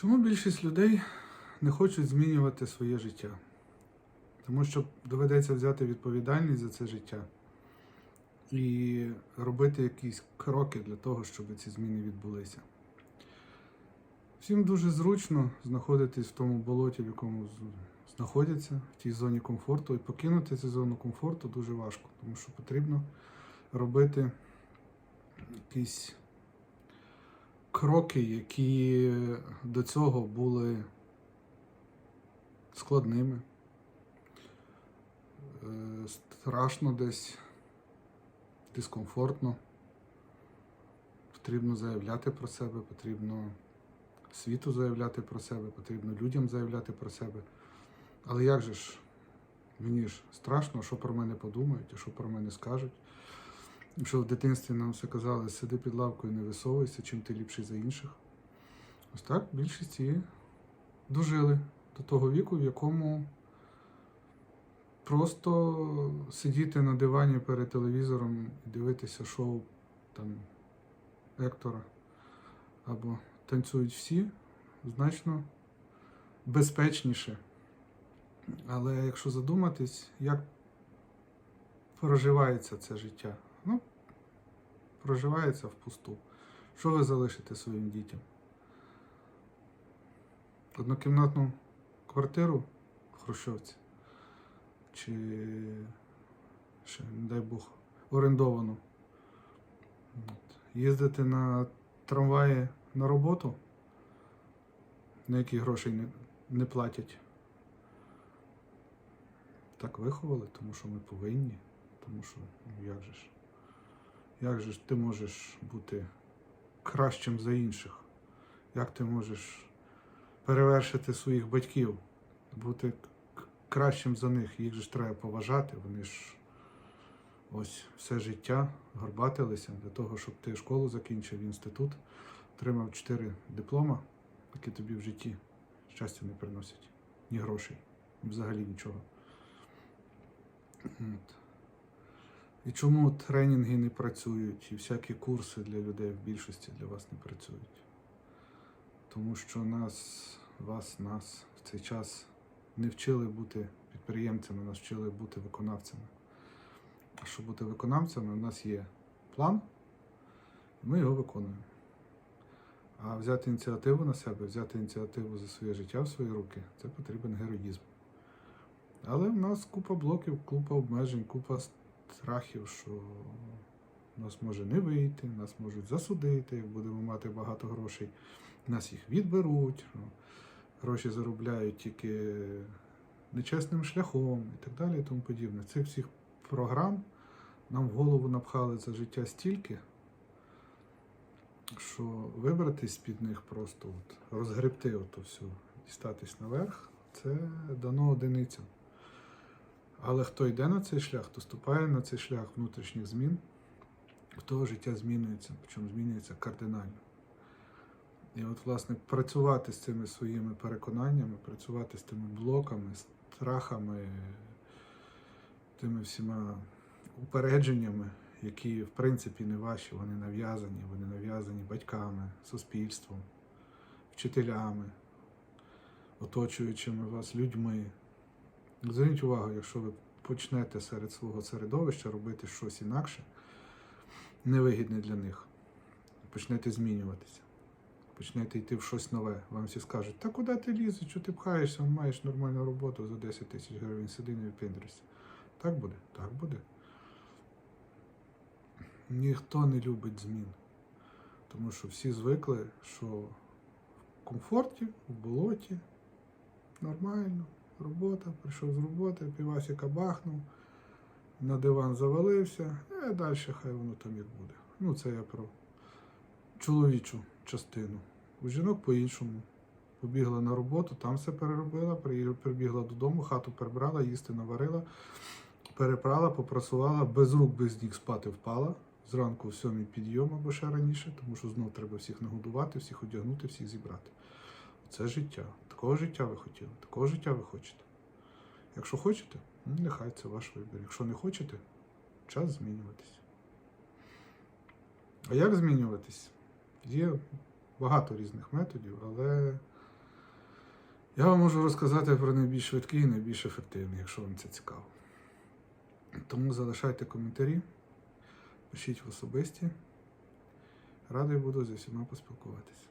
Чому більшість людей не хочуть змінювати своє життя? Тому що доведеться взяти відповідальність за це життя і робити якісь кроки для того, щоб ці зміни відбулися. Всім дуже зручно знаходитись в тому болоті, в якому знаходяться, в тій зоні комфорту, і покинути цю зону комфорту дуже важко, тому що потрібно робити якісь кроки, які до цього були складними, е, страшно десь, дискомфортно. Потрібно заявляти про себе, потрібно світу заявляти про себе, потрібно людям заявляти про себе. Але як же ж, мені ж страшно, що про мене подумають, що про мене скажуть. Що в дитинстві нам все казали, сиди під лавкою, не висовуйся, чим ти ліпший за інших. Ось так більшість дожили до того віку, в якому просто сидіти на дивані перед телевізором і дивитися шоу там Ектора або танцюють всі значно безпечніше. Але якщо задуматись, як проживається це життя? Проживається впусту. Що ви залишите своїм дітям? Однокімнатну квартиру в Хрущовці? Чи ще, не дай Бог, орендовану? Їздити на трамваї на роботу, на які грошей не, не платять. Так виховали, тому що ми повинні. Тому що, ну як же ж? Як же ти можеш бути кращим за інших? Як ти можеш перевершити своїх батьків, бути кращим за них? Їх же ж треба поважати, вони ж ось все життя горбатилися для того, щоб ти школу закінчив, інститут, отримав чотири диплома, які тобі в житті щастя не приносять, ні грошей, взагалі нічого. От. І чому тренінги не працюють, і всякі курси для людей в більшості для вас не працюють? Тому що нас, вас, нас в цей час не вчили бути підприємцями, нас вчили бути виконавцями. А щоб бути виконавцями, у нас є план, і ми його виконуємо. А взяти ініціативу на себе, взяти ініціативу за своє життя в свої руки це потрібен героїзм. Але в нас купа блоків, купа обмежень, купа страхів, що нас може не вийти, нас можуть засудити, будемо мати багато грошей, нас їх відберуть, ну, гроші заробляють тільки нечесним шляхом і так далі і тому подібне. Цих всіх програм нам в голову напхали за життя стільки, що вибратись з-під них просто от, розгребти ото все, дістатись наверх, це дано одиницям. Але хто йде на цей шлях, хто ступає на цей шлях внутрішніх змін, в життя змінюється, причому змінюється кардинально. І от, власне, працювати з цими своїми переконаннями, працювати з тими блоками, страхами, тими всіма упередженнями, які в принципі не ваші, вони нав'язані, вони нав'язані батьками, суспільством, вчителями, оточуючими вас людьми. Зверніть увагу, якщо ви почнете серед свого середовища робити щось інакше, невигідне для них, почнете змінюватися, почнете йти в щось нове. Вам всі скажуть, та куди ти лізеш, що ти пхаєшся, маєш нормальну роботу за 10 тисяч гривень, сиди не випіндрюйся. Так буде? Так буде. Ніхто не любить змін. Тому що всі звикли, що в комфорті, в болоті, нормально, робота, прийшов з роботи, півасіка бахнув, на диван завалився, а далі хай воно там як буде. Ну, це я про чоловічу частину. У жінок по-іншому. Побігла на роботу, там все переробила, прибігла додому, хату прибрала, їсти наварила, перепрала, попрасувала, без рук, без ніг спати впала. Зранку в сьомій підйом або ще раніше, тому що знов треба всіх нагодувати, всіх одягнути, всіх зібрати. Це життя. Такого життя ви хотіли, такого життя ви хочете. Якщо хочете, ну, нехай це ваш вибір. Якщо не хочете, час змінюватись. А як змінюватись? Є багато різних методів, але Я вам можу розказати про найбільш швидкий і найбільш ефективний, якщо вам це цікаво. Тому залишайте коментарі, пишіть в особисті. Радий буду зі всіма поспілкуватися.